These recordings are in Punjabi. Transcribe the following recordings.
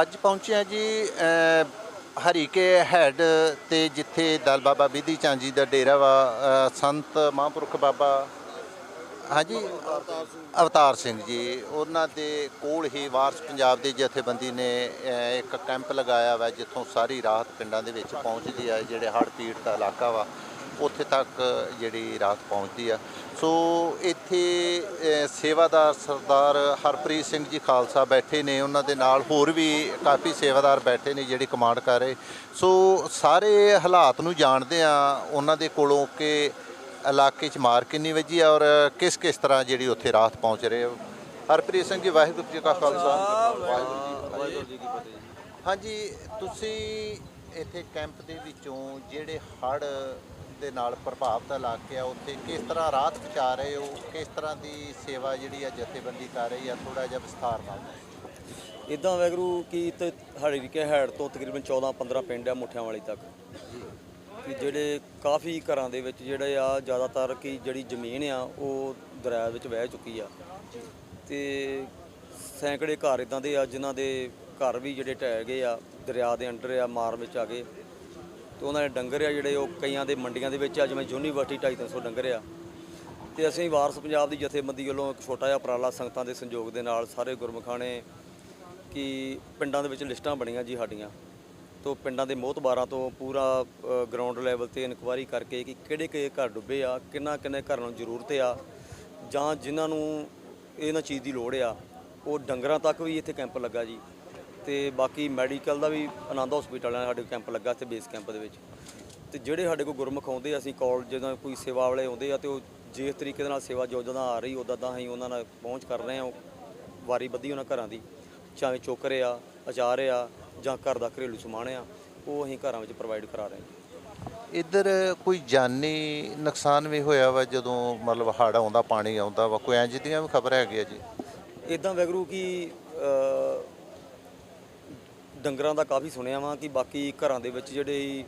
ਅੱਜ ਪਹੁੰਚੇ ਹਾਂ ਜੀ ਹਰੀਕੇ ਹੈਡ ਤੇ ਜਿੱਥੇ ਦਲ ਬਾਬਾ ਬਿਧੀ ਚੰਦ ਜੀ ਦਾ ਡੇਰਾ ਵਾ ਸੰਤ ਮਹਾਂਪੁਰਖ ਬਾਬਾ, ਹਾਂਜੀ, ਅਵਤਾਰ ਸਿੰਘ ਜੀ, ਉਹਨਾਂ ਦੇ ਕੋਲ ਹੀ ਵਾਰਸ ਪੰਜਾਬ ਦੇ ਜਥੇਬੰਦੀ ਨੇ ਇੱਕ ਕੈਂਪ ਲਗਾਇਆ ਵਾ, ਜਿੱਥੋਂ ਸਾਰੀ ਰਾਹਤ ਪਿੰਡਾਂ ਦੇ ਵਿੱਚ ਪਹੁੰਚਦੀ ਆ, ਜਿਹੜੇ ਹੜ੍ਹ ਪੀੜਤ ਦਾ ਇਲਾਕਾ ਵਾ। ਉੱਥੇ ਤੱਕ ਜਿਹੜੀ ਰਾਹਤ ਪਹੁੰਚਦੀ ਆ। ਸੋ ਇੱਥੇ ਸੇਵਾਦਾਰ ਸਰਦਾਰ ਹਰਪ੍ਰੀਤ ਸਿੰਘ ਜੀ ਖਾਲਸਾ ਬੈਠੇ ਨੇ ਉਹਨਾਂ ਦੇ ਨਾਲ ਹੋਰ ਵੀ ਕਾਫੀ ਸੇਵਾਦਾਰ ਬੈਠੇ ਨੇ ਜਿਹੜੀ ਕਮਾਂਡ ਕਰ ਰਹੇ। ਸੋ ਸਾਰੇ ਹਾਲਾਤ ਨੂੰ ਜਾਣਦੇ ਆ ਉਹਨਾਂ ਦੇ ਕੋਲੋਂ ਕਿ ਇਲਾਕੇ 'ਚ ਮਾਰ ਕਿੰਨੀ ਵੱਜੀ ਆ ਔਰ ਕਿਸ ਕਿਸ ਤਰ੍ਹਾਂ ਜਿਹੜੀ ਉੱਥੇ ਰਾਹਤ ਪਹੁੰਚ ਰਹੇ ਹਰਪ੍ਰੀਤ ਸਿੰਘ ਜੀ ਵਾਹਿਗੁਰੂ ਜੀ ਕਾ ਖਾਲਸਾ। ਵਾਹਿਗੁਰੂ ਜੀ ਕੀ ਫਤਿਹ ਹਾਂਜੀ ਤੁਸੀਂ ਇੱਥੇ ਕੈਂਪ ਦੇ ਵਿੱਚੋਂ ਜਿਹੜੇ ਹੜ ਦੇ ਨਾਲ ਪ੍ਰਭਾਵਿਤ ਇਲਾਕੇ ਆ ਉੱਥੇ। ਕਿਸ ਤਰ੍ਹਾਂ ਰਾਹਤ ਪਹੁੰਚਾ ਰਹੇ ਹੋ? ਕਿਸ ਤਰ੍ਹਾਂ ਦੀ ਸੇਵਾ ਜਿਹੜੀ ਆ ਜਥੇਬੰਦੀ ਕਰ ਰਹੀ ਆ? ਥੋੜਾ ਜਿਹਾ ਵਿਸਥਾਰ ਨਾਲ। ਇਦਾਂ ਵੈਗਰੂ ਕੀ ਤੇ ਹਰੀਕੇ ਹੈਡ ਤੋਂ ਤਕਰੀਬਨ 14 15 ਪਿੰਡ ਆ ਮੁੱਠਿਆਂ ਵਾਲੀ ਤੱਕ। ਕਿ ਜਿਹੜੇ ਕਾਫੀ ਘਰਾਂ ਦੇ ਵਿੱਚ ਜਿਹੜੇ ਆ ਜ਼ਿਆਦਾਤਰ ਕੀ ਜਿਹੜੀ ਜ਼ਮੀਨ ਆ ਉਹ ਦਰਿਆ ਵਿੱਚ ਵਹਿ ਚੁੱਕੀ ਆ। ਤੇ ਸੈਂਕੜੇ ਘਰ ਇਦਾਂ ਦੇ ਆ ਜਿਨ੍ਹਾਂ ਦੇ ਘਰ ਵੀ ਜਿਹੜੇ ਢਹਿ ਗਏ ਆ ਦਰਿਆ ਦੇ ਅੰਡਰ ਆ ਮਾਰ ਵਿੱਚ ਆ ਗਏ। ਤੇ ਉਹਨਾਂ ਦੇ ਡੰਗਰ ਆ ਜਿਹੜੇ ਉਹ ਕਈਆਂ ਦੇ ਮੰਡੀਆਂ ਦੇ ਵਿੱਚ ਆ, ਜਿਵੇਂ ਯੂਨੀਵਰਸਿਟੀ 250 ਡੰਗਰ ਆ। ਤੇ ਅਸੀਂ ਵਾਰਸ ਪੰਜਾਬ ਦੀ ਜਥੇਬੰਦੀ ਵੱਲੋਂ ਇੱਕ ਛੋਟਾ ਜਿਹਾ ਉਪਰਾਲਾ ਸੰਗਤਾਂ ਦੇ ਸੰਯੋਗ ਦੇ ਨਾਲ ਸਾਰੇ ਗੁਰਮੁਖਾਂ ਨੇ ਕਿ ਪਿੰਡਾਂ ਦੇ ਵਿੱਚ ਲਿਸਟਾਂ ਬਣੀਆਂ ਜੀ ਸਾਡੀਆਂ। ਤੋਂ ਪਿੰਡਾਂ ਦੇ ਮੋਹਤਬਾਰਾਂ ਤੋਂ ਪੂਰਾ ਗਰਾਊਂਡ ਲੈਵਲ ਤੇ ਇਨਕੁਆਇਰੀ ਕਰਕੇ ਕਿ ਕਿਹੜੇ ਕਿਹੜੇ ਘਰ ਡੁੱਬੇ ਆ, ਕਿੰਨਾ ਕਿੰਨੇ ਘਰਾਂ ਨੂੰ ਜ਼ਰੂਰਤ ਆ, ਜਾਂ ਜਿਨ੍ਹਾਂ ਨੂੰ ਇਹਨਾਂ ਚੀਜ਼ ਦੀ ਲੋੜ ਆ, ਉਹ ਡੰਗਰਾਂ ਤੱਕ ਵੀ ਇੱਥੇ ਕੈਂਪ ਲੱਗਾ ਜੀ। ਤੇ ਬਾਕੀ ਮੈਡੀਕਲ ਦਾ ਵੀ ਆਨੰਦ ਹਸਪੀਟਲ ਨਾਲ ਸਾਡੇ ਕੈਂਪ ਲੱਗਾ ਇੱਥੇ ਬੇਸ ਕੈਂਪ ਦੇ ਵਿੱਚ। ਤੇ ਜਿਹੜੇ ਸਾਡੇ ਕੋਲ ਗੁਰਮੁਖ ਆਉਂਦੇ ਆ, ਅਸੀਂ ਕਾਲ ਜਦੋਂ ਕੋਈ ਸੇਵਾ ਵਾਲੇ ਆਉਂਦੇ ਆ ਤੇ ਉਹ ਜਿਸ ਤਰੀਕੇ ਦੇ ਨਾਲ ਸੇਵਾ ਜੋ ਜਦੋਂ ਆ ਰਹੀ ਉਦਾਂ ਤਾਂ ਅਸੀਂ ਉਹਨਾਂ ਨਾਲ ਪਹੁੰਚ ਕਰ ਰਹੇ ਆ ਵਾਰੀ ਬੱਧੀ ਉਹਨਾਂ ਘਰਾਂ ਦੀ। ਚਾਹੇ ਚੋਕਰ ਆ ਅਚਾਰ ਆ ਜਾਂ ਘਰ ਦਾ ਘਰੇਲੂ ਸਮਾਨ ਆ ਉਹ ਅਸੀਂ ਘਰਾਂ ਵਿੱਚ ਪ੍ਰੋਵਾਈਡ ਕਰਾ ਰਹੇ ਹਾਂ। ਇੱਧਰ ਕੋਈ ਜਾਨੀ ਨੁਕਸਾਨ ਵੀ ਹੋਇਆ ਵਾ ਜਦੋਂ ਮਤਲਬ ਹੜ ਆਉਂਦਾ ਪਾਣੀ ਆਉਂਦਾ ਵਾ? ਕੋਈ ਇੰਜ ਦੀਆਂ ਵੀ ਖਬਰ ਹੈਗੀਆਂ ਜੀ? ਇਦਾਂ ਵੈਗਰੂ ਕਿ ਡੰਗਰਾਂ ਦਾ ਕਾਫੀ ਸੁਣਿਆ ਵਾਂ ਕਿ ਬਾਕੀ ਘਰਾਂ ਦੇ ਵਿੱਚ ਜਿਹੜੇ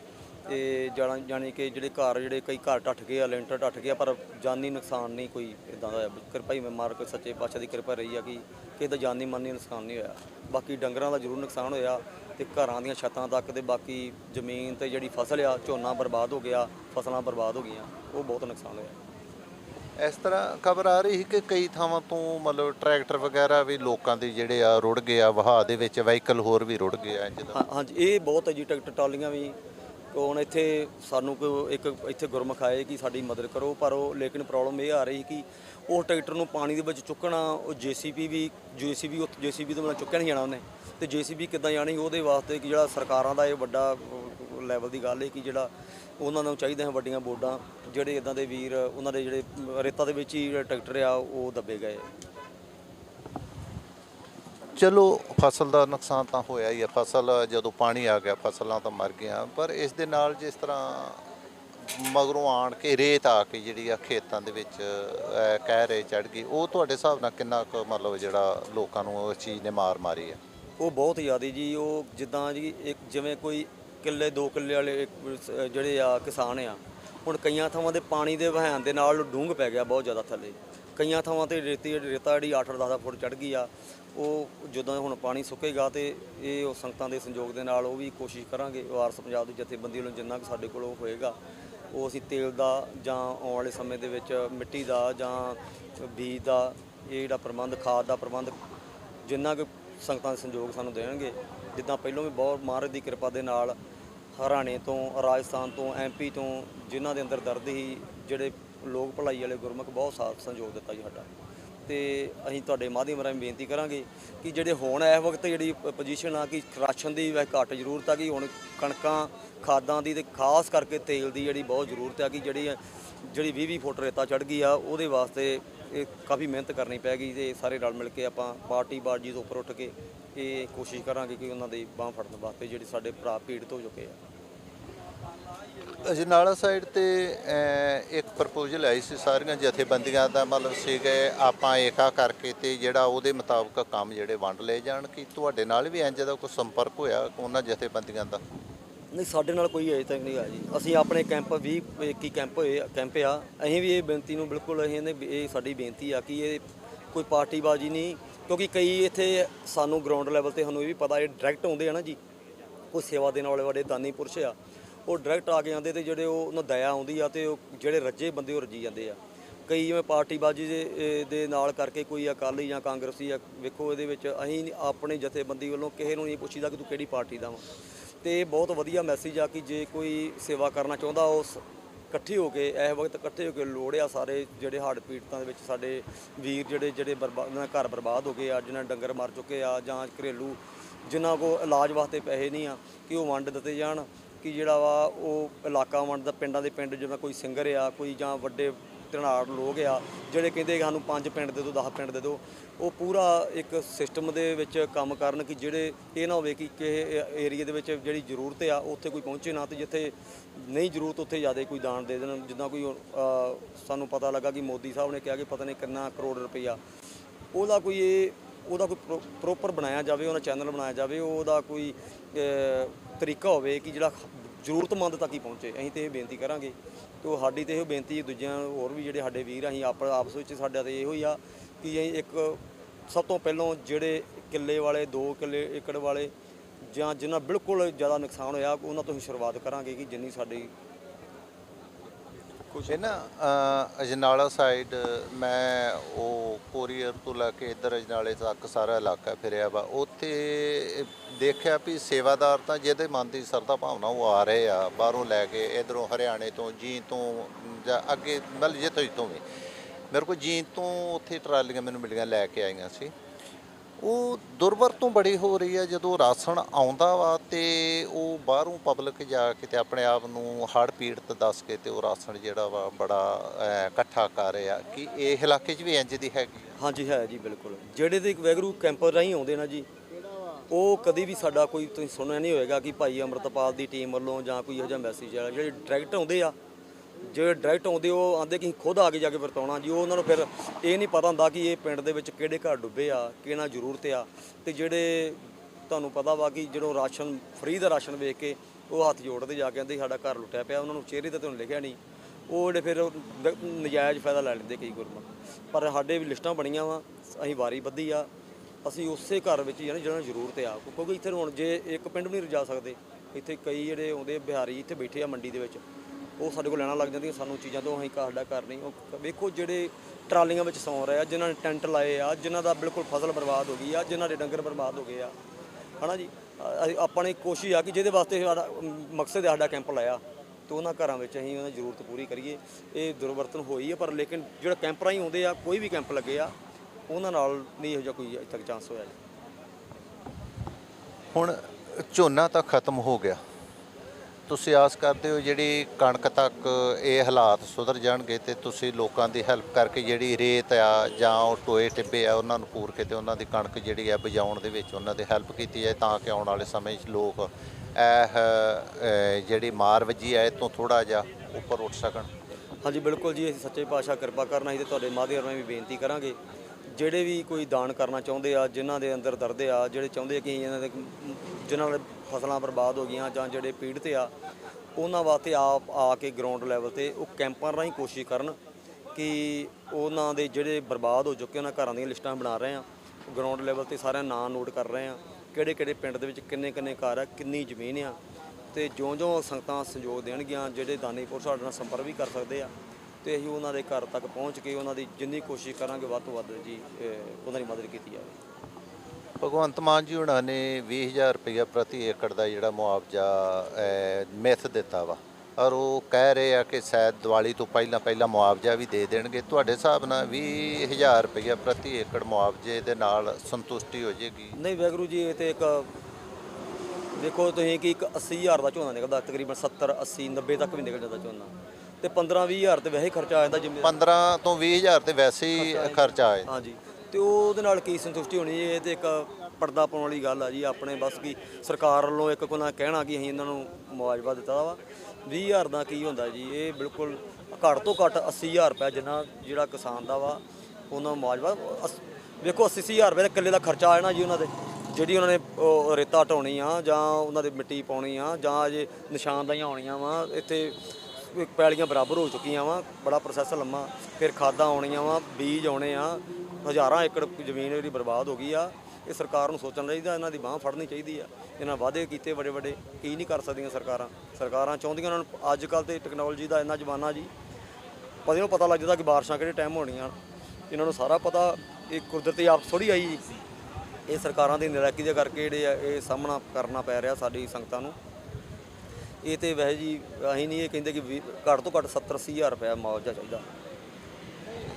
ਇਹ ਜਾਣਾ ਜਾਣੀ ਕਿ ਜਿਹੜੇ ਘਰ ਜਿਹੜੇ ਕਈ ਘਰ ਟੱਟ ਗਏ ਆ, ਲੈਂਟਰ ਟੱਟ ਗਿਆ ਪਰ ਜਾਨੀ ਨੁਕਸਾਨ ਨਹੀਂ ਕੋਈ ਇਦਾਂ ਦਾ ਹੋਇਆ। ਕਿਰਪਾ ਹੀ ਮਾਰ ਕੇ ਸੱਚੇ ਪਾਤਸ਼ਾਹ ਦੀ ਕਿਰਪਾ ਰਹੀ ਆ ਕਿ ਕਿਸੇ ਦਾ ਜਾਨੀ ਮਾਨੀ ਨੁਕਸਾਨ ਨਹੀਂ ਹੋਇਆ। ਬਾਕੀ ਡੰਗਰਾਂ ਦਾ ਜ਼ਰੂਰ ਨੁਕਸਾਨ ਹੋਇਆ ਤੇ ਘਰਾਂ ਦੀਆਂ ਛੱਤਾਂ ਤੱਕ ਤੇ ਬਾਕੀ ਜ਼ਮੀਨ ਤੇ ਜਿਹੜੀ ਫਸਲ ਆ, ਝੋਨਾ ਬਰਬਾਦ ਹੋ ਗਿਆ, ਫਸਲਾਂ ਬਰਬਾਦ ਹੋ ਗਈਆਂ, ਉਹ ਬਹੁਤ ਨੁਕਸਾਨ ਹੋਇਆ। ਇਸ ਤਰ੍ਹਾਂ ਖਬਰ ਆ ਰਹੀ ਸੀ ਕਿ ਕਈ ਥਾਵਾਂ ਤੋਂ ਮਤਲਬ ਟਰੈਕਟਰ ਵਗੈਰਾ ਵੀ ਲੋਕਾਂ ਦੇ ਜਿਹੜੇ ਆ ਰੁੜ ਗਏ ਆ, ਵਹਾਅ ਦੇ ਵਿੱਚ ਵਹੀਕਲ ਹੋਰ ਵੀ ਰੁੜ ਗਏ ਆ ਜਿੱਦਾਂ ਹਾਂ, ਹਾਂਜੀ, ਇਹ ਬਹੁਤ ਹੈ ਜੀ, ਟਰੈਕਟਰ ਟਰਾਲੀਆਂ ਵੀ। ਹੁਣ ਇੱਥੇ ਸਾਨੂੰ ਕੋ ਇੱਕ ਇੱਥੇ ਗੁਰਮੁਖ ਆਏ ਕਿ ਸਾਡੀ ਮਦਦ ਕਰੋ, ਪਰ ਉਹ ਲੇਕਿਨ ਪ੍ਰੋਬਲਮ ਇਹ ਆ ਰਹੀ ਕਿ ਉਹ ਟਰੈਕਟਰ ਨੂੰ ਪਾਣੀ ਦੇ ਵਿੱਚ ਚੁੱਕਣਾ, ਉਹ ਜੀਸੀਬੀ ਵੀ ਜੀਸੀਬੀ ਉਹ ਜੀਸੀਬੀ ਦੇ ਬਿਨਾਂ ਚੁੱਕਿਆ ਨਹੀਂ ਜਾਣਾ ਉਹਨੇ। ਤੇ ਜੀਸੀਬੀ ਕਿੱਦਾਂ ਜਾਣੀ ਉਹਦੇ ਵਾਸਤੇ ਕਿ ਜਿਹੜਾ ਸਰਕਾਰਾਂ ਦਾ ਇਹ ਵੱਡਾ ਲੈਵਲ ਦੀ ਗੱਲ ਹੈ ਕਿ ਜਿਹੜਾ ਉਹਨਾਂ ਨੂੰ ਚਾਹੀਦੇ ਹਨ ਵੱਡੀਆਂ ਬੋਰਡਾਂ ਜਿਹੜੇ ਇਦਾਂ ਦੇ ਵੀਰ ਉਹਨਾਂ ਦੇ ਜਿਹੜੇ ਰੇਤਾ ਦੇ ਵਿੱਚ ਹੀ ਟਰੈਕਟਰ ਆ ਉਹ ਦੱਬੇ ਗਏ। ਚਲੋ ਫਸਲ ਦਾ ਨੁਕਸਾਨ ਤਾਂ ਹੋਇਆ ਹੀ ਆ। ਫਸਲ ਜਦੋਂ ਪਾਣੀ ਆ ਗਿਆ ਫਸਲਾਂ ਤਾਂ ਮਰ ਗਈਆਂ। ਪਰ ਇਸ ਦੇ ਨਾਲ ਜਿਸ ਤਰ੍ਹਾਂ ਮਗਰੋਂ ਆਣ ਕੇ ਰੇਤ ਆ ਕੇ ਜਿਹੜੀ ਆ ਖੇਤਾਂ ਦੇ ਵਿੱਚ ਕਹਿ ਰਹੇ ਚੜ ਗਈ ਉਹ ਤੁਹਾਡੇ ਹਿਸਾਬ ਨਾਲ ਕਿੰਨਾ ਕੁ ਮਤਲਬ ਜਿਹੜਾ ਲੋਕਾਂ ਨੂੰ ਉਸ ਚੀਜ਼ ਨੇ ਮਾਰ ਮਾਰੀ ਆ? ਉਹ ਬਹੁਤ ਜ਼ਿਆਦਾ ਜੀ ਉਹ ਜਿੱਦਾਂ ਜੀ ਇੱਕ ਜਿਵੇਂ ਕੋਈ ਕਿੱਲੇ, ਦੋ ਕਿੱਲੇ ਵਾਲੇ ਜਿਹੜੇ ਆ ਕਿਸਾਨ ਆ, ਹੁਣ ਕਈਆਂ ਥਾਵਾਂ ਦੇ ਪਾਣੀ ਦੇ ਵਹਾਣ ਦੇ ਨਾਲ ਡੂੰਘ ਪੈ ਗਿਆ ਬਹੁਤ ਜ਼ਿਆਦਾ ਥੱਲੇ। ਕਈਆਂ ਥਾਵਾਂ ਤੇ ਰੇਤੀ, ਰੇਤਾ ਜਿਹੜੀ 8-10 ਫੁੱਟ ਚੜ ਗਈ ਆ, ਉਹ ਜਦੋਂ ਹੁਣ ਪਾਣੀ ਸੁੱਕੇਗਾ ਤੇ ਇਹ ਉਹ ਸੰਗਤਾਂ ਦੇ ਸੰਯੋਗ ਦੇ ਨਾਲ ਉਹ ਵੀ ਕੋਸ਼ਿਸ਼ ਕਰਾਂਗੇ, ਵਾਰਸ ਪੰਜਾਬ ਦੀ ਜਥੇਬੰਦੀ ਵੱਲੋਂ ਜਿੰਨਾ ਕੁ ਸਾਡੇ ਕੋਲ ਹੋਏਗਾ, ਉਹ ਅਸੀਂ ਤੇਲ ਦਾ ਜਾਂ ਆਉਣ ਵਾਲੇ ਸਮੇਂ ਦੇ ਵਿੱਚ ਮਿੱਟੀ ਦਾ ਜਾਂ ਬੀਜ ਦਾ, ਇਹ ਜਿਹੜਾ ਪ੍ਰਬੰਧ, ਖਾਦ ਦਾ ਪ੍ਰਬੰਧ ਜਿੰਨਾ ਕੁ ਸੰਗਤਾਂ ਦੇ ਸੰਯੋਗ ਸਾਨੂੰ ਦੇਣਗੇ, ਜਿੱਦਾਂ ਪਹਿਲਾਂ ਵੀ ਬਹੁਤ ਮਹਾਰਾਜ ਦੀ ਕਿਰਪਾ ਦੇ ਨਾਲ ਹਰਿਆਣੇ ਤੋਂ, ਰਾਜਸਥਾਨ ਤੋਂ ਐਮਪੀ ਤੋਂ, ਜਿਨ੍ਹਾਂ ਦੇ ਅੰਦਰ ਦਰਦ ਹੀ ਜਿਹੜੇ ਲੋਕ ਭਲਾਈ ਵਾਲੇ ਗੁਰਮੁਖ ਬਹੁਤ ਸਾਥ ਸੰਯੋਗ ਦਿੱਤਾ ਜੀ ਸਾਡਾ। ਤੇ ਅਸੀਂ ਤੁਹਾਡੇ ਮਾਧਿਅਮ ਰਾਹੀਂ ਬੇਨਤੀ ਕਰਾਂਗੇ ਕਿ ਜਿਹੜੇ ਹੁਣ ਇਸ ਵਕਤ ਜਿਹੜੀ ਪੋਜੀਸ਼ਨ ਆ ਕਿ ਰਾਸ਼ਨ ਦੀ ਵੈਸੇ ਘੱਟ ਜ਼ਰੂਰਤ ਆ ਕਿ ਹੁਣ ਕਣਕਾਂ, ਖਾਦਾਂ ਦੀ ਤੇ ਖਾਸ ਕਰਕੇ ਤੇਲ ਦੀ ਜਿਹੜੀ ਬਹੁਤ ਜ਼ਰੂਰਤ ਆ ਕਿ ਜਿਹੜੀ ਜਿਹੜੀ 20 20 ਫੁੱਟ ਰੇਤਾ ਚੜ ਗਈ ਆ, ਉਹਦੇ ਵਾਸਤੇ ਇਹ ਕਾਫੀ ਮਿਹਨਤ ਕਰਨੀ ਪੈ ਗਈ ਤੇ ਸਾਰੇ ਰਲ ਮਿਲ ਕੇ ਆਪਾਂ ਪਾਰਟੀ ਬਾਜੀ ਤੋਂ ਉੱਪਰ ਉੱਠ ਕੇ ਇਹ ਕੋਸ਼ਿਸ਼ ਕਰਾਂਗੇ ਕਿ ਉਹਨਾਂ ਦੀ ਬਾਹ ਫੜਨ ਵਾਸਤੇ ਜਿਹੜੇ ਸਾਡੇ ਭਰਾ ਪੀੜਤ ਹੋ ਚੁੱਕੇ ਆ। ਅਜਨਾਲਾ ਸਾਈਡ ਤੇ ਇੱਕ ਪ੍ਰਪੋਜ਼ਲ ਆਈ ਸੀ ਸਾਰੀਆਂ ਜਥੇਬੰਦੀਆਂ ਦਾ, ਮਤਲਬ ਸੀਗੇ ਆਪਾਂ ਏਕਾ ਕਰਕੇ ਤੇ ਜਿਹੜਾ ਉਹਦੇ ਮੁਤਾਬਕ ਕੰਮ ਜਿਹੜੇ ਵੰਡ ਲਏ ਜਾਣ, ਕਿ ਤੁਹਾਡੇ ਨਾਲ ਵੀ ਇੰਜ ਦਾ ਕੋਈ ਸੰਪਰਕ ਹੋਇਆ ਉਹਨਾਂ ਜਥੇਬੰਦੀਆਂ ਦਾ? ਨਹੀਂ, ਸਾਡੇ ਨਾਲ ਕੋਈ ਅਜੇ ਤੱਕ ਨਹੀਂ ਆਇਆ ਜੀ। ਅਸੀਂ ਆਪਣੇ ਕੈਂਪ 20 21 ਕੈਂਪ ਹੋਏ, ਕੈਂਪ ਆ। ਅਸੀਂ ਵੀ ਇਹ ਬੇਨਤੀ ਨੂੰ ਬਿਲਕੁਲ ਅਸੀਂ ਇਹਨੇ ਇਹ ਸਾਡੀ ਬੇਨਤੀ ਆ ਕਿ ਇਹ ਕੋਈ ਪਾਰਟੀਬਾਜ਼ੀ ਨਹੀਂ, ਕਿਉਂਕਿ ਕਈ ਇੱਥੇ ਸਾਨੂੰ ਗਰਾਊਂਡ ਲੈਵਲ ਤੇ ਸਾਨੂੰ ਇਹ ਵੀ ਪਤਾ, ਇਹ ਡਾਇਰੈਕਟ ਆਉਂਦੇ ਆ ਨਾ ਜੀ। ਕੋਈ ਸੇਵਾ ਦੇਣ ਵਾਲੇ ਵਾਲੇ ਦਾਨੀ ਪੁਰਸ਼ ਆ। ਉਹ ਡਾਇਰੈਕਟ ਆ ਕੇ ਆਉਂਦੇ ਤੇ ਜਿਹੜੇ ਉਹ, ਉਹਨਾਂ ਦਇਆ ਆਉਂਦੀ ਆ ਤੇ ਉਹ ਜਿਹੜੇ ਰੱਜੇ ਬੰਦੇ ਉਹ ਰੱਜੀ ਜਾਂਦੇ ਆ। ਕਈ ਜਿਵੇਂ ਪਾਰਟੀਬਾਜ਼ੀ ਦੇ ਦੇ ਨਾਲ ਕਰਕੇ ਕੋਈ ਅਕਾਲੀ ਜਾਂ ਕਾਂਗਰਸੀ ਆ, ਵੇਖੋ ਇਹਦੇ ਵਿੱਚ ਅਸੀਂ ਆਪਣੇ ਜਥੇਬੰਦੀ ਵੱਲੋਂ ਕਿਸੇ ਨੂੰ ਨਹੀਂ ਪੁੱਛੀਦਾ ਕਿ ਤੂੰ ਕਿਹੜੀ ਪਾਰਟੀ ਦਾ ਵਾ। ਤੇ ਬਹੁਤ ਵਧੀਆ ਮੈਸੇਜ ਆ ਕਿ ਜੇ ਕੋਈ ਸੇਵਾ ਕਰਨਾ ਚਾਹੁੰਦਾ ਉਸ ਇਕੱਠੇ ਹੋ ਕੇ ਇਸ ਵਕਤ ਇਕੱਠੇ ਹੋ ਕੇ ਲੋੜ ਆ ਸਾਰੇ ਜਿਹੜੇ ਹੜ੍ਹ ਪੀੜਤਾਂ ਦੇ ਵਿੱਚ ਸਾਡੇ ਵੀਰ ਜਿਹੜੇ ਜਿਹੜੇ ਬਰਬਾਦ ਘਰ ਬਰਬਾਦ ਹੋ ਗਏ ਆ ਜਿਨ੍ਹਾਂ ਡੰਗਰ ਮਰ ਚੁੱਕੇ ਆ ਜਾਂ ਘਰੇਲੂ ਜਿਨ੍ਹਾਂ ਕੋ ਇਲਾਜ ਵਾਸਤੇ ਪੈਸੇ ਨਹੀਂ ਆ, ਕਿ ਉਹ ਵੰਡ ਦਿੱਤੇ ਜਾਣ, ਕਿ ਜਿਹੜਾ ਵਾ ਉਹ ਇਲਾਕਾ ਵੰਡਦਾ ਪਿੰਡਾਂ ਦੇ ਪਿੰਡ ਜਿਵੇਂ ਕੋਈ ਸਿੰਗਰ ਆ, ਕੋਈ ਜਾਂ ਵੱਡੇ ਧਨਾੜ ਲੋਕ ਆ, ਜਿਹੜੇ ਕਹਿੰਦੇ ਸਾਨੂੰ ਪੰਜ ਪਿੰਡ ਦੇ ਦਿਓ 10 ਪਿੰਡ ਦੇ ਦਿਓ ਉਹ ਪੂਰਾ ਇੱਕ ਸਿਸਟਮ ਦੇ ਵਿੱਚ ਕੰਮ ਕਰਨ ਕਿ ਜਿਹੜੇ ਇਹ ਨਾ ਹੋਵੇ ਕਿ ਕਿਸੇ ਏਰੀਆ ਦੇ ਵਿੱਚ ਜਿਹੜੀ ਜ਼ਰੂਰਤ ਆ ਉੱਥੇ ਕੋਈ ਪਹੁੰਚੇ ਨਾ ਤੇ ਜਿੱਥੇ ਨਹੀਂ ਜ਼ਰੂਰਤ ਉੱਥੇ ਜ਼ਿਆਦਾ ਕੋਈ ਦਾਨ ਦੇ ਦੇਣ। ਜਿੱਦਾਂ ਕੋਈ ਸਾਨੂੰ ਪਤਾ ਲੱਗਾ ਕਿ ਮੋਦੀ ਸਾਹਿਬ ਨੇ ਕਿਹਾ ਕਿ ਪਤਾ ਨਹੀਂ ਕਿੰਨਾ ਕਰੋੜ ਰੁਪਈਆ ਉਹਦਾ ਕੋਈ ਇਹ, ਉਹਦਾ ਕੋਈ ਪ੍ਰੋਪਰ ਬਣਾਇਆ ਜਾਵੇ ਉਹਨਾਂ ਚੈਨਲ ਬਣਾਇਆ ਜਾਵੇ, ਉਹਦਾ ਕੋਈ ਤਰੀਕਾ ਹੋਵੇ ਕਿ ਜਿਹੜਾ ਜ਼ਰੂਰਤਮੰਦ ਤੱਕ ਹੀ ਪਹੁੰਚੇ। ਅਸੀਂ ਤੇ ਇਹ ਬੇਨਤੀ ਕਰਾਂਗੇ ਤੇ ਉਹ ਸਾਡੀ ਤੇ ਇਹੋ ਬੇਨਤੀ ਦੂਜਿਆਂ ਹੋਰ ਵੀ ਜਿਹੜੇ ਸਾਡੇ ਵੀਰ ਅਸੀਂ ਆਪ, ਆਪਸ ਵਿੱਚ ਸਾਡਾ ਤੇ ਇਹੋ ਹੀ ਆ ਕਿ ਅਸੀਂ ਇੱਕ ਸਭ ਤੋਂ ਪਹਿਲਾਂ ਜਿਹੜੇ ਕਿੱਲੇ ਵਾਲੇ 2 ਕਿੱਲੇ ਏਕੜ ਵਾਲੇ ਜਾਂ ਜਿਨ੍ਹਾਂ ਬਿਲਕੁਲ ਜ਼ਿਆਦਾ ਨੁਕਸਾਨ ਹੋਇਆ ਉਹਨਾਂ ਤੋਂ ਹੀ ਸ਼ੁਰੂਆਤ ਕਰਾਂਗੇ ਕਿ ਜਿੰਨੀ ਸਾਡੀ ਇਹ ਨਾ ਅ, ਅਜਨਾਲਾ ਸਾਈਡ ਮੈਂ ਉਹ ਕੋਰੀਅਰ ਤੋਂ ਲੈ ਕੇ ਇੱਧਰ ਅਜਨਾਲੇ ਤੱਕ ਸਾਰਾ ਇਲਾਕਾ ਫਿਰਿਆ ਵਾ। ਉੱਥੇ ਦੇਖਿਆ ਵੀ ਸੇਵਾਦਾਰ ਤਾਂ ਜਿਹਦੇ ਮਨ ਦੀ ਸਰਦਾ ਭਾਵਨਾ ਉਹ ਆ ਰਹੇ ਆ ਬਾਹਰੋਂ ਲੈ ਕੇ ਇਧਰੋਂ ਹਰਿਆਣੇ ਤੋਂ ਜੀ ਤੋਂ ਜਾਂ ਅੱਗੇ ਮਤਲਬ ਜਿੱਥੋਂ ਜਿੱਥੋਂ ਵੀ। ਮੇਰੇ ਕੋਲ ਜੀ ਤੋਂ ਉੱਥੇ ਟਰਾਲੀਆਂ ਮੈਨੂੰ ਮਿਲੀਆਂ, ਲੈ ਕੇ ਆਈਆਂ ਸੀ। ਉਹ ਦੁਰਵਰਤੋਂ ਬੜੀ ਹੋ ਰਹੀ ਹੈ ਜਦੋਂ ਰਾਸ਼ਨ ਆਉਂਦਾ ਵਾ ਤੇ ਉਹ ਬਾਹਰੋਂ ਪਬਲਿਕ ਜਾ ਕੇ ਤੇ ਆਪਣੇ ਆਪ ਨੂੰ ਹੜ੍ਹ ਪੀੜਤ ਦੱਸ ਕੇ ਤੇ ਉਹ ਰਾਸ਼ਨ ਜਿਹੜਾ ਵਾ ਬੜਾ ਇਕੱਠਾ ਕਰ ਰਿਹਾ। ਕਿ ਇਹ ਇਲਾਕੇ 'ਚ ਵੀ ਇੰਜ ਦੀ ਹੈਗੀ ਹਾਂਜੀ, ਹੈ ਜੀ, ਬਿਲਕੁਲ। ਜਿਹੜੇ ਤੇ ਵੈਗਰੂ ਕੈਂਪਰ ਰਾਹੀਂ ਆਉਂਦੇ ਨਾ ਜੀ, ਉਹ ਕਦੀ ਵੀ ਸਾਡਾ ਕੋਈ ਤੁਸੀਂ ਸੁਣਿਆ ਨਹੀਂ ਹੋਏਗਾ ਕਿ ਭਾਈ ਅਮਰਤਪਾਲ ਦੀ ਟੀਮ ਵੱਲੋਂ ਜਾਂ ਕੋਈ ਇਹੋ ਜਿਹਾ ਮੈਸੇਜ ਆ ਜਿਹੜੇ ਡਾਇਰੈਕਟ ਆਉਂਦੇ ਆ ਜਿਹੜੇ ਡਾਇਰੈਕਟ ਆਉਂਦੇ ਉਹ ਆਂਦੇ ਕਿ ਅਸੀਂ ਖੁਦ ਆ ਕੇ ਜਾ ਕੇ ਵਰਤਾਉਣਾ, ਜੀ, ਉਹ ਉਹਨਾਂ ਨੂੰ ਫਿਰ ਇਹ ਨਹੀਂ ਪਤਾ ਹੁੰਦਾ ਕਿ ਇਹ ਪਿੰਡ ਦੇ ਵਿੱਚ ਕਿਹੜੇ ਘਰ ਡੁੱਬੇ ਆ, ਕਿਹਨਾਂ ਜ਼ਰੂਰਤ ਆ। ਤੇ ਜਿਹੜੇ ਤੁਹਾਨੂੰ ਪਤਾ ਵਾ ਕਿ ਜਦੋਂ ਰਾਸ਼ਨ, ਫ੍ਰੀ ਦਾ ਰਾਸ਼ਨ ਵੇਖ ਕੇ ਉਹ ਹੱਥ ਜੋੜਦੇ ਜਾ ਕੇ ਕਹਿੰਦੇ ਸਾਡਾ ਘਰ ਲੁੱਟਿਆ ਪਿਆ, ਉਹਨਾਂ ਨੂੰ ਚਿਹਰੇ ਤੇ ਤੁਹਾਨੂੰ ਲਿਖਿਆ ਨਹੀਂ। ਉਹ ਜਿਹੜੇ ਫਿਰ ਨਜਾਇਜ਼ ਫਾਇਦਾ ਲੈ ਲੈਂਦੇ ਕਈ ਗੁਰਮਤ ਪਰ ਸਾਡੇ ਵੀ ਲਿਸਟਾਂ ਬਣੀਆਂ ਵਾ, ਅਸੀਂ ਵਾਰੀ ਬੱਧੀ ਆ। ਅਸੀਂ ਉਸੇ ਘਰ ਵਿੱਚ ਹੀ ਆ ਨਾ ਜਿਹਨਾਂ ਨੂੰ ਜ਼ਰੂਰਤ ਆ। ਕਿਉਂਕਿ ਇੱਥੇ ਹੁਣ ਜੇ ਇੱਕ ਪਿੰਡ ਵੀ ਨਹੀਂ ਰਜਾ ਸਕਦੇ, ਇੱਥੇ ਕਈ ਜਿਹੜੇ ਆਉਂਦੇ ਬਿਹਾਰੀ ਇੱਥੇ ਬੈਠੇ ਆ ਮੰਡੀ ਦੇ ਵਿੱਚ। ਉਹ ਸਾਡੇ ਕੋਲ ਲੈਣਾ ਲੱਗ ਜਾਂਦੀਆਂ ਸਾਨੂੰ ਚੀਜ਼ਾਂ ਤੋਂ ਅਸੀਂ ਸਾਡਾ ਘਰ ਨਹੀਂ। ਉਹ ਵੇਖੋ ਜਿਹੜੇ ਟਰਾਲੀਆਂ ਵਿੱਚ ਸੌਂ ਰਹੇ ਆ, ਜਿਨ੍ਹਾਂ ਨੇ ਟੈਂਟ ਲਾਏ ਆ, ਜਿਨ੍ਹਾਂ ਦਾ ਬਿਲਕੁਲ ਫਸਲ ਬਰਬਾਦ ਹੋ ਗਈ ਆ, ਜਿਨ੍ਹਾਂ ਦੇ ਡੰਗਰ ਬਰਬਾਦ ਹੋ ਗਏ ਆ। ਹਨਾ ਜੀ? ਅ- ਆਪਾਂ ਨੇ ਕੋਸ਼ਿਸ਼ ਆ ਕਿ ਜਿਹਦੇ ਵਾਸਤੇ ਸਾਡਾ ਮਕਸਦ ਹੈ ਸਾਡਾ ਕੈਂਪ ਲਾਇਆ, ਤੇ ਉਹਨਾਂ ਘਰਾਂ ਵਿੱਚ ਅਸੀਂ ਉਹਨਾਂ ਦੀ ਜ਼ਰੂਰਤ ਪੂਰੀ ਕਰੀਏ। ਇਹ ਦੁਰਵਰਤਨ ਹੋਈ ਹੈ ਪਰ ਲੇਕਿਨ ਜਿਹੜਾ ਕੈਂਪ ਰਾਹੀਂ ਆਉਂਦੇ ਆ, ਕੋਈ ਵੀ ਕੈਂਪ ਲੱਗੇ ਆ, ਉਹਨਾਂ ਨਾਲ ਨਹੀਂ ਇਹੋ ਜਿਹਾ ਕੋਈ ਅਜੇ ਤੱਕ ਚਾਂਸ ਹੋਇਆ ਜੀ। ਹੁਣ ਝੋਨਾ ਤਾਂ ਖਤਮ ਹੋ ਗਿਆ। ਤੁਸੀਂ ਆਸ ਕਰਦੇ ਹੋ ਜਿਹੜੀ ਕਣਕ ਤੱਕ ਇਹ ਹਾਲਾਤ ਸੁਧਰ ਜਾਣਗੇ ਤੇ ਤੁਸੀਂ ਲੋਕਾਂ ਦੀ ਹੈਲਪ ਕਰਕੇ ਜਿਹੜੀ ਰੇਤ ਆ ਜਾਂ ਉਹ ਟੋਏ ਟਿੱਬੇ ਆ ਉਹਨਾਂ ਨੂੰ ਪੂਰ ਕੇ ਤੇ ਉਹਨਾਂ ਦੀ ਕਣਕ ਜਿਹੜੀ ਆ ਬਜਾਉਣ ਦੇ ਵਿੱਚ ਉਹਨਾਂ ਦੀ ਹੈਲਪ ਕੀਤੀ ਜਾਏ ਤਾਂ ਕਿ ਆਉਣ ਵਾਲੇ ਸਮੇਂ 'ਚ ਲੋਕ ਇਹ ਜਿਹੜੀ ਮਾਰ ਵੱਜੀ ਆ ਇਹ ਤੋਂ ਥੋੜਾ ਜਿਹਾ ਉੱਪਰ ਉੱਠ ਸਕਣ। ਹਾਂਜੀ, ਬਿਲਕੁਲ ਜੀ, ਅਸੀਂ ਸੱਚੇ ਪਾਤਸ਼ਾਹ ਕਿਰਪਾ ਕਰਨਾ ਸੀ ਤੇ ਤੁਹਾਡੇ ਮਾਧਿਅਮ ਰਾਹੀਂ ਵੀ ਬੇਨਤੀ ਕਰਾਂਗੇ। ਜਿਹੜੇ ਵੀ ਕੋਈ ਦਾਨ ਕਰਨਾ ਚਾਹੁੰਦੇ ਆ, ਜਿਨ੍ਹਾਂ ਦੇ ਅੰਦਰ ਦਰਦ ਆ, ਜਿਹੜੇ ਚਾਹੁੰਦੇ ਆ ਕਿ ਇਹਨਾਂ ਦੇ ਜਿਨ੍ਹਾਂ ਦੇ ਫਸਲਾਂ ਬਰਬਾਦ ਹੋ ਗਈਆਂ ਜਾਂ ਜਿਹੜੇ ਪੀੜਤ ਆ, ਉਹਨਾਂ ਵਾਸਤੇ ਆਪ ਆ ਕੇ ਗਰਾਊਂਡ ਲੈਵਲ ਤੇ ਉਹ ਕੈਂਪਾਂ ਰਾਹੀਂ ਕੋਸ਼ਿਸ਼ ਕਰਨ ਕਿ ਉਹਨਾਂ ਦੇ ਜਿਹੜੇ ਬਰਬਾਦ ਹੋ ਚੁੱਕੇ ਉਹਨਾਂ ਘਰਾਂ ਦੀਆਂ ਲਿਸਟਾਂ ਬਣਾ ਰਹੇ ਆ ਗਰਾਊਂਡ ਲੈਵਲ ਤੇ ਸਾਰਿਆਂ ਨਾਂ ਨੋਟ ਕਰ ਰਹੇ ਆ ਕਿਹੜੇ ਕਿਹੜੇ ਪਿੰਡ ਦੇ ਵਿੱਚ ਕਿੰਨੇ ਕਿੰਨੇ ਘਰ ਆ, ਕਿੰਨੀ ਜ਼ਮੀਨ ਆ, ਤੇ ਜਿਉਂ-ਜਿਉਂ ਸੰਗਤਾਂ ਸਹਿਯੋਗ ਦੇਣਗੀਆਂ, ਜਿਹੜੇ ਦਾਨੀਪੁਰ ਸਾਡੇ ਨਾਲ ਸੰਪਰਕ ਵੀ ਕਰ ਸਕਦੇ ਆ ਤੇ ਅਸੀਂ ਉਹਨਾਂ ਦੇ ਘਰ ਤੱਕ ਪਹੁੰਚ ਕੇ ਉਹਨਾਂ ਦੀ ਜਿੰਨੀ ਕੋਸ਼ਿਸ਼ ਕਰਾਂਗੇ ਵੱਧ ਤੋਂ ਵੱਧ ਜੀ ਉਹਨਾਂ ਦੀ ਮਦਦ ਕੀਤੀ ਜਾਵੇ। ਭਗਵੰਤ ਮਾਨ ਜੀ ਹੁਣਾਂ ਨੇ 20000 ਰੁਪਇਆ ਪ੍ਰਤੀ ਏਕੜ ਦਾ ਜਿਹੜਾ ਮੁਆਵਜ਼ਾ ਮਿੱਥ ਦਿੱਤਾ ਵਾ। ਔਰ ਉਹ ਕਹਿ ਰਹੇ ਆ ਕਿ ਸ਼ਾਇਦ ਦੀਵਾਲੀ ਤੋਂ ਪਹਿਲਾਂ ਪਹਿਲਾਂ ਮੁਆਵਜ਼ਾ ਵੀ ਦੇ ਦੇਣਗੇ। ਤੁਹਾਡੇ ਹਿਸਾਬ ਨਾਲ 20000 ਰੁਪਇਆ ਪ੍ਰਤੀ ਏਕੜ ਮੁਆਵਜ਼ੇ ਦੇ ਨਾਲ ਸੰਤੁਸ਼ਟੀ ਹੋ ਜਾਏਗੀ? ਨਹੀਂ ਵੈਗਰੂ ਜੀ ਇਹ ਤੇ ਇੱਕ ਦੇਖੋ ਤੁਸੀਂ ਕਿ ਇੱਕ 80000 ਦਾ ਝੋਨਾ ਨਿਕਲਦਾ ਤਕਰੀਬਨ 70 80 90 ਤੱਕ ਵੀ ਨਿਕਲ ਜਾਂਦਾ ਝੋਨਾ। ਤੇ 15 20000 ਤੇ ਵੈਸੇ ਖਰਚਾ ਆ ਜਾਂਦਾ ਜਿੰਮੇ 15 ਤੋਂ 20000 ਤੇ ਵੈਸੇ ਹੀ ਖਰਚਾ ਆਏ ਹਾਂਜੀ। ਤੇ ਉਹਦੇ ਨਾਲ ਕੀ ਸੰਤੁਸ਼ਟੀ ਹੋਣੀ ਇਹ ਤੇ ਇੱਕ ਪਰਦਾ ਪਾਉਣ ਵਾਲੀ ਗੱਲ ਆ ਜੀ ਆਪਣੇ ਬਸ ਕੀ ਸਰਕਾਰ ਵੱਲੋਂ ਇੱਕ ਕੋਨਾ ਕਹਿਣਾ ਕਿ ਅਸੀਂ ਇਹਨਾਂ ਨੂੰ ਮੁਆਵਜ਼ਾ ਦਿੱਤਾ ਵਾ। 20000 ਦਾ ਕੀ ਹੁੰਦਾ ਜੀ ਇਹ ਬਿਲਕੁਲ ਘੱਟ ਤੋਂ ਘੱਟ 80000 ਰੁਪਏ ਜਿੰਨਾ ਜਿਹੜਾ ਕਿਸਾਨ ਦਾ ਵਾ ਉਹਨਾਂ ਨੂੰ ਮੁਆਵਜ਼ਾ ਵੇਖੋ 80000 ਰੁਪਏ ਦਾ ਕਿੱਲੇ ਦਾ ਖਰਚਾ ਆ ਜਾਣਾ ਜੀ ਉਹਨਾਂ ਦੇ ਜਿਹੜੀ ਉਹਨਾਂ ਨੇ ਰੇਤਾ ਢਾਉਣੀ ਆ ਜਾਂ ਉਹਨਾਂ ਦੇ ਮਿੱਟੀ ਪਾਉਣੀ ਆ ਜਾਂ ਅਜੇ ਨਿਸ਼ਾਨਦਾਈਆਂ ਆਉਣੀਆਂ ਵਾ ਇੱਥੇ ਪੈਲੀਆਂ ਬਰਾਬਰ ਹੋ ਚੁੱਕੀਆਂ ਵਾ, ਬੜਾ ਪ੍ਰੋਸੈਸ ਲੰਮਾ। ਫਿਰ ਖਾਦਾਂ ਆਉਣੀਆਂ ਵਾ, ਬੀਜ ਆਉਣੇ ਆ, ਹਜ਼ਾਰਾਂ ਏਕੜ ਜ਼ਮੀਨ ਜਿਹੜੀ ਬਰਬਾਦ ਹੋ ਗਈ ਆ। ਇਹ ਸਰਕਾਰ ਨੂੰ ਸੋਚਣਾ ਚਾਹੀਦਾ, ਇਹਨਾਂ ਦੀ ਬਾਹ ਫੜਨੀ ਚਾਹੀਦੀ ਆ। ਇਹਨਾਂ ਵਾਅਦੇ ਕੀਤੇ ਵੱਡੇ ਵੱਡੇ ਕੀ ਨਹੀਂ ਕਰ ਸਕਦੀਆਂ ਸਰਕਾਰਾਂ। ਸਰਕਾਰਾਂ ਚਾਹੁੰਦੀਆਂ ਉਹਨਾਂ ਨੂੰ ਅੱਜ ਕੱਲ ਤੇ ਟੈਕਨੋਲੋਜੀ ਦਾ ਇੰਨਾ ਜ਼ਮਾਨਾ ਜੀ। ਪਤਾ ਨੂੰ ਪਤਾ ਲੱਗ ਜਾਂਦਾ ਕਿ ਬਾਰਿਸ਼ਾਂ ਕਿਹੜੇ ਟਾਈਮ ਹੋਣੀਆਂ। ਇਹਨਾਂ ਨੂੰ ਸਾਰਾ ਪਤਾ, ਇਹ ਕੁਦਰਤੀ ਆਪ ਥੋੜੀ ਆਈ ਜੀ। ਇਹ ਸਰਕਾਰਾਂ ਦੀ ਨਲਾਇਕੀ ਦੇ ਕਰਕੇ ਜਿਹੜੇ ਆ, ਇਹ ਸਾਹਮਣਾ ਕਰਨਾ ਪੈ ਰਿਹਾ ਸਾਡੀ ਸੰਗਤਾਂ ਨੂੰ। ਇਹ ਤੇ ਵੈਸੇ ਜੀ ਅਸੀਂ ਨਹੀਂ ਇਹ ਕਹਿੰਦੇ ਕਿ ਵੀਹ- ਘੱਟ ਤੋਂ ਘੱਟ 70 ਅੱਸੀ ਹਜ਼ਾਰ ਰੁਪਏ ਮੁਆਵਜ਼ਾ ਚਾਹੀਦਾ।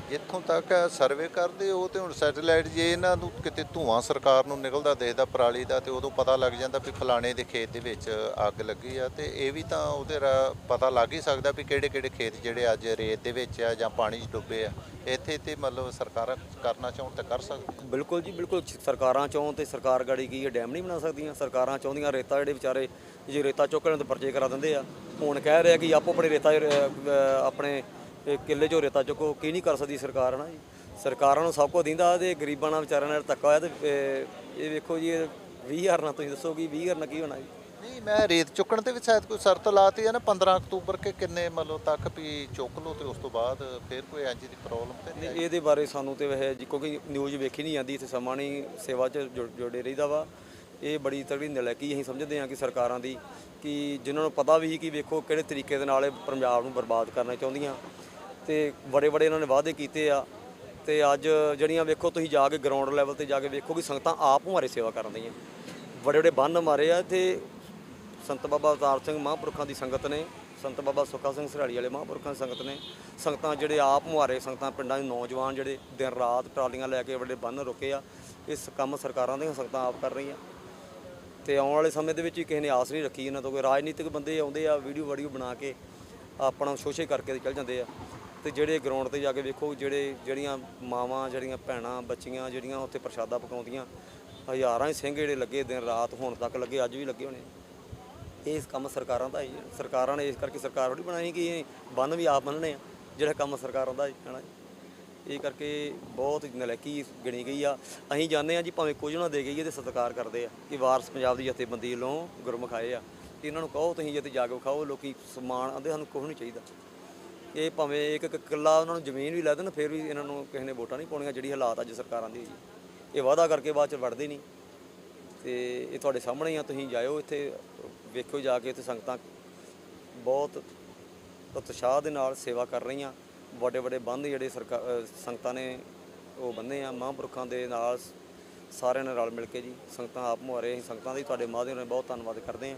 ਜਿੱਥੋਂ ਤੱਕ ਸਰਵੇ ਕਰਦੇ ਉਹ ਤੇ ਹੁਣ ਸੈਟੇਲਾਈਟ ਜੇ ਇਹਨਾਂ ਨੂੰ ਕਿਤੇ ਧੂਆਂ ਸਰਕਾਰ ਨੂੰ ਨਿਕਲਦਾ ਦੇਖਦਾ ਪਰਾਲੀ ਦਾ ਤੇ ਉਦੋਂ ਪਤਾ ਲੱਗ ਜਾਂਦਾ ਵੀ ਫਲਾਣੇ ਦੇ ਖੇਤ ਦੇ ਵਿੱਚ ਅੱਗ ਲੱਗੀ ਆ ਤੇ ਇਹ ਵੀ ਤਾਂ ਉਹਦੇ ਰਾ- ਪਤਾ ਲੱਗ ਹੀ ਸਕਦਾ ਵੀ ਕਿਹੜੇ ਕਿਹੜੇ ਖੇਤ ਜਿਹੜੇ ਅੱਜ ਰੇਤ ਦੇ ਵਿੱਚ ਆ ਜਾਂ ਪਾਣੀ 'ਚ ਡੁੱਬੇ ਆ। ਇੱਥੇ ਤੇ ਮਤਲਬ ਸਰਕਾਰਾਂ ਕਰਨਾ ਚਾਹੁਣ ਤਾਂ ਕਰ ਸਕਦੀਆਂ। ਬਿਲਕੁਲ ਜੀ ਬਿਲਕੁਲ। ਸਰਕਾਰਾਂ ਚਾਹੁੰ ਤੇ ਸਰਕਾਰ ਗਾੜੀ ਕੀ ਡੈਮ ਨਹੀਂ ਬਣਾ ਸਕਦੀਆਂ। ਸਰਕਾਰਾਂ ਚਾਹੁੰਦੀਆਂ ਰੇਤਾ ਜਿਹੜੇ ਵਿਚਾਰੇ ਜੇ ਰੇਤਾ ਚੁੱਕਣ ਤੇ ਪਰਚੇ ਕਰਾ ਦਿੰਦੇ ਆ। ਹੁਣ ਕਹਿ ਰਿਹਾ ਕਿ ਆਪੋ ਆਪਣੇ ਰੇਤਾ ਆਪਣੇ ਕਿੱਲੇ 'ਚੋਂ ਰੇਤਾ ਚੁੱਕੋ ਕੀ ਨਹੀਂ ਕਰ ਸਕਦੀ ਸਰਕਾਰ ਨਾ ਜੀ? ਸਰਕਾਰਾਂ ਨੂੰ ਸਭ ਕੁਝ ਦਿੰਦਾ ਤੇ ਗਰੀਬਾਂ ਨਾਲ ਵਿਚਾਰਿਆਂ ਨਾਲ ਧੱਕਾ ਹੋਇਆ ਤੇ ਇਹ ਵੇਖੋ ਜੀ ਇਹ 20000 ਨਾਲ ਤੁਸੀਂ ਦੱਸੋ ਕਿ 20000 ਨਾਲ ਕੀ ਹੋਣਾ ਜੀ? ਨਹੀਂ ਮੈਂ ਰੇਤ ਚੁੱਕਣ ਤੇ ਵੀ ਸ਼ਾਇਦ ਕੋਈ ਸ਼ਰਤ ਲਾਤੀ ਆ ਨਾ 15 ਅਕਤੂਬਰ ਕੇ ਕਿੰਨੇ ਮਤਲਬ ਤੱਕ ਵੀ ਚੁੱਕ ਲਓ ਤੇ ਉਸ ਤੋਂ ਬਾਅਦ ਫਿਰ ਕੋਈ ਇੰਜ ਦੀ ਪ੍ਰੋਬਲਮ ਤੇ ਨਹੀਂ ਇਹਦੇ ਬਾਰੇ ਸਾਨੂੰ ਤੇ ਵੈਸੇ ਜੀ ਕਿਉਂਕਿ ਨਿਊਜ਼ ਵੇਖੀ ਨਹੀਂ ਜਾਂਦੀ ਇੱਥੇ ਸਮਾਂ ਨਹੀਂ ਸੇਵਾ 'ਚ ਜੁੜੇ ਰਹੀਦਾ ਵਾ। ਇਹ ਬੜੀ ਤਗੜੀ ਨਲਾਇਕੀ ਅਸੀਂ ਸਮਝਦੇ ਹਾਂ ਕਿ ਸਰਕਾਰਾਂ ਦੀ ਕਿ ਜਿਨ੍ਹਾਂ ਨੂੰ ਪਤਾ ਵੀ ਸੀ ਕਿ ਵੇਖੋ ਕਿਹੜੇ ਤਰੀਕੇ ਦੇ ਨਾਲ ਇਹ ਪੰਜਾਬ ਨੂੰ ਬਰਬਾਦ ਕਰਨਾ ਚਾਹੁੰਦੀਆਂ ਤੇ ਬੜੇ ਬੜੇ ਇਹਨਾਂ ਨੇ ਵਾਅਦੇ ਕੀਤੇ ਆ ਤੇ ਅੱਜ ਜਿਹੜੀਆਂ ਵੇਖੋ ਤੁਸੀਂ ਜਾ ਕੇ ਗਰਾਊਂਡ ਲੈਵਲ ਤੇ ਜਾ ਕੇ ਵੇਖੋ ਕਿ ਸੰਗਤਾਂ ਆਪ ਹਮਾਰੇ ਸੇਵਾ ਕਰਨ ਦੀਆਂ ਬੜੇ ਬੜੇ ਬੰਨ ਮਾਰੇ ਆ ਤੇ ਸੰਤ ਬਾਬਾ ਅਵਤਾਰ ਸਿੰਘ ਮਹਾਂਪੁਰਖਾਂ ਦੀ ਸੰਗਤ ਨੇ, ਸੰਤ ਬਾਬਾ ਸੁੱਖਾ ਸਿੰਘ ਸਰਾੜੀ ਵਾਲੇ ਮਹਾਂਪੁਰਖਾਂ ਦੀ ਸੰਗਤ ਨੇ, ਸੰਗਤਾਂ ਜਿਹੜੇ ਆਪ ਮੁਹਾਰੇ ਸੰਗਤਾਂ ਪਿੰਡਾਂ ਦੇ ਨੌਜਵਾਨ ਜਿਹੜੇ ਦਿਨ ਰਾਤ ਟਰਾਲੀਆਂ ਲੈ ਕੇ ਵੱਡੇ ਬੰਨ ਰੁਕੇ ਆ, ਇਸ ਕੰਮ ਸਰਕਾਰਾਂ ਦੀਆਂ ਸੰਗਤਾਂ ਆਪ ਕਰ ਰਹੀਆਂ। ਤੇ ਆਉਣ ਵਾਲੇ ਸਮੇਂ ਦੇ ਵਿੱਚ ਵੀ ਕਿਸੇ ਨੇ ਆਸ ਨਹੀਂ ਰੱਖੀ ਇਹਨਾਂ ਤੋਂ ਕੋਈ ਰਾਜਨੀਤਿਕ ਬੰਦੇ ਆਉਂਦੇ ਆ ਵੀਡੀਓ ਵਾਡੀਓ ਬਣਾ ਕੇ ਆਪਣਾ ਸ਼ੋਸ਼ੇ ਕਰਕੇ ਚੱਲ ਜਾਂਦੇ ਆ। ਤੇ ਜਿਹੜੇ ਗਰਾਊਂਡ ਤੇ ਜਾ ਕੇ ਵੇਖੋ, ਜਿਹੜੇ, ਜਿਹੜੀਆਂ ਮਾਵਾਂ, ਜਿਹੜੀਆਂ ਭੈਣਾਂ, ਬੱਚੀਆਂ, ਜਿਹੜੀਆਂ ਉੱਥੇ ਪ੍ਰਸ਼ਾਦਾ ਪਕਾਉਂਦੀਆਂ, ਹਜ਼ਾਰਾਂ ਹੀ ਸਿੰਘ ਜਿਹੜੇ ਲੱਗੇ ਦਿਨ ਰਾਤ, ਹੁਣ ਤੱਕ ਲੱਗੇ, ਅੱਜ ਵੀ ਲੱਗੇ ਹੋਣੇ। ਇਹ ਕੰਮ ਸਰਕਾਰਾਂ ਦਾ ਹੀ ਹੈ। ਸਰਕਾਰਾਂ ਨੇ ਇਸ ਕਰਕੇ ਸਰਕਾਰ ਥੋੜੀ ਬਣਾਈ ਕਿ ਬੰਨ ਵੀ ਆਪ ਬੰਨਣੇ ਆ, ਜਿਹੜਾ ਕੰਮ ਸਰਕਾਰਾਂ ਦਾ ਹੈ ਨਾ ਇਹ ਕਰਕੇ ਬਹੁਤ ਨਲਾਇਕੀ ਗਿਣੀ ਗਈ ਆ। ਅਸੀਂ ਜਾਣਦੇ ਆ ਜੀ ਭਾਵੇਂ ਕੁਝ ਨਾ ਦੇ ਗਈ ਤੇ ਸਤਿਕਾਰ ਕਰਦੇ ਆ ਕਿ ਵਾਰਸ ਪੰਜਾਬ ਦੀ ਜਥੇਬੰਦੀ ਵੱਲੋਂ ਗੁਰਮੁਖ ਆਏ ਆ ਕਿ ਇਹਨਾਂ ਨੂੰ ਕਹੋ ਤੁਸੀਂ ਜਿੱਥੇ ਜਾ ਕੇ ਵਿਖਾਓ, ਲੋਕੀ ਸਮਾਨ ਆਂਦੇ ਸਾਨੂੰ ਕੁਝ ਨਹੀਂ ਚਾਹੀਦਾ। ਇਹ ਭਾਵੇਂ ਇੱਕ ਇੱਕ ਕਿੱਲਾ ਉਹਨਾਂ ਨੂੰ ਜ਼ਮੀਨ ਵੀ ਲੈ ਦੇਣ, ਫਿਰ ਵੀ ਇਹਨਾਂ ਨੂੰ ਕਿਸੇ ਨੇ ਵੋਟਾਂ ਨਹੀਂ ਪਾਉਣੀਆਂ, ਜਿਹੜੀ ਹਾਲਾਤ ਅੱਜ ਸਰਕਾਰਾਂ ਦੀ ਹੋਈ ਇਹ ਵਾਅਦਾ ਕਰਕੇ ਬਾਅਦ ਚ ਵੜਦੇ ਨਹੀਂ। ਤੇ ਇਹ ਤੁਹਾਡੇ ਸਾਹਮਣੇ ਆ, ਤੁਸੀਂ ਜਾਇਓ ਇੱਥੇ ਵੇਖੋ ਜਾ ਕੇ ਇੱਥੇ ਸੰਗਤਾਂ ਬਹੁਤ ਉਤਸ਼ਾਹ ਦੇ ਨਾਲ ਸੇਵਾ ਕਰ ਰਹੀਆਂ। ਵੱਡੇ ਵੱਡੇ ਬੰਦ ਜਿਹੜੇ ਸਰਕਾਰ ਸੰਗਤਾਂ ਨੇ ਉਹ ਬੰਨੇ ਆ, ਮਹਾਂਪੁਰਖਾਂ ਦੇ ਨਾਲ ਸਾਰਿਆਂ ਨੇ ਰਲ ਮਿਲ ਕੇ ਜੀ, ਸੰਗਤਾਂ ਆਪ ਮੁਹਾਰੇ ਅਸੀਂ ਸੰਗਤਾਂ ਦੀ, ਤੁਹਾਡੇ ਮਾਧਿਅਮ ਨਾਲ ਬਹੁਤ ਧੰਨਵਾਦ ਕਰਦੇ ਹਾਂ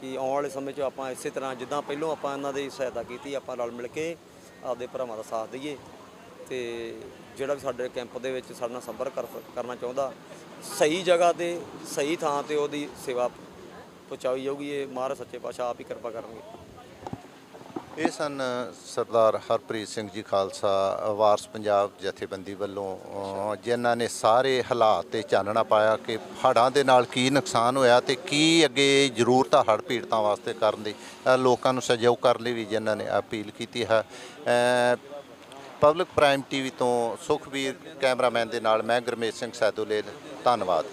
ਕਿ ਆਉਣ ਵਾਲੇ ਸਮੇਂ 'ਚ ਆਪਾਂ ਇਸੇ ਤਰ੍ਹਾਂ ਜਿੱਦਾਂ ਪਹਿਲਾਂ ਆਪਾਂ ਇਹਨਾਂ ਦੀ ਸਹਾਇਤਾ ਕੀਤੀ, ਆਪਾਂ ਰਲ ਮਿਲ ਕੇ ਆਪਦੇ ਭਰਾਵਾਂ ਦਾ ਸਾਥ ਦਈਏ ਤੇ ਜਿਹੜਾ ਵੀ ਸਾਡੇ ਕੈਂਪ ਦੇ ਵਿੱਚ ਸਾਡੇ ਨਾਲ ਸੰਪਰਕ ਕਰ, ਕਰਨਾ ਚਾਹੁੰਦਾ, ਸਹੀ ਜਗ੍ਹਾ ਤੇ, ਸਹੀ ਥਾਂ ਤੇ ਉਹਦੀ ਸੇਵਾ ਪਹੁੰਚਾਈ ਜਾਊਗੀ, ਇਹ ਮਹਾਰਾਜ ਸੱਚੇ ਪਾਤਸ਼ਾਹ ਆਪ ਹੀ ਕਿਰਪਾ ਕਰਨਗੇ। ਇਹ ਸਨ ਸਰਦਾਰ ਹਰਪ੍ਰੀਤ ਸਿੰਘ ਜੀ ਖਾਲਸਾ ਵਾਰਸ ਪੰਜਾਬ ਜਥੇਬੰਦੀ ਵੱਲੋਂ ਜਿਨ੍ਹਾਂ ਨੇ ਸਾਰੇ ਹਾਲਾਤ ਤੇ ਚਾਨਣਾ ਪਾਇਆ ਕਿ ਹੜ੍ਹਾਂ ਦੇ ਨਾਲ ਕੀ ਨੁਕਸਾਨ ਹੋਇਆ ਤੇ ਕੀ ਅੱਗੇ ਜ਼ਰੂਰਤ ਆ ਹੜ੍ਹ ਪੀੜਤਾਂ ਵਾਸਤੇ ਕਰਨ ਦੀ ਲੋਕਾਂ ਨੂੰ ਸਹਿਯੋਗ ਕਰਨ ਲਈ ਵੀ ਜਿਨ੍ਹਾਂ ਨੇ ਅਪੀਲ ਕੀਤੀ ਹੈ। ਪਬਲਿਕ ਪ੍ਰਾਈਮ ਟੀਵੀ ਤੋਂ ਸੁਖਬੀਰ ਕੈਮਰਾਮੈਨ ਦੇ ਨਾਲ ਮੈਂ ਗੁਰਮੇਸ਼ ਸਿੰਘ ਸੈਦੋਲੇਲ ਧੰਨਵਾਦ।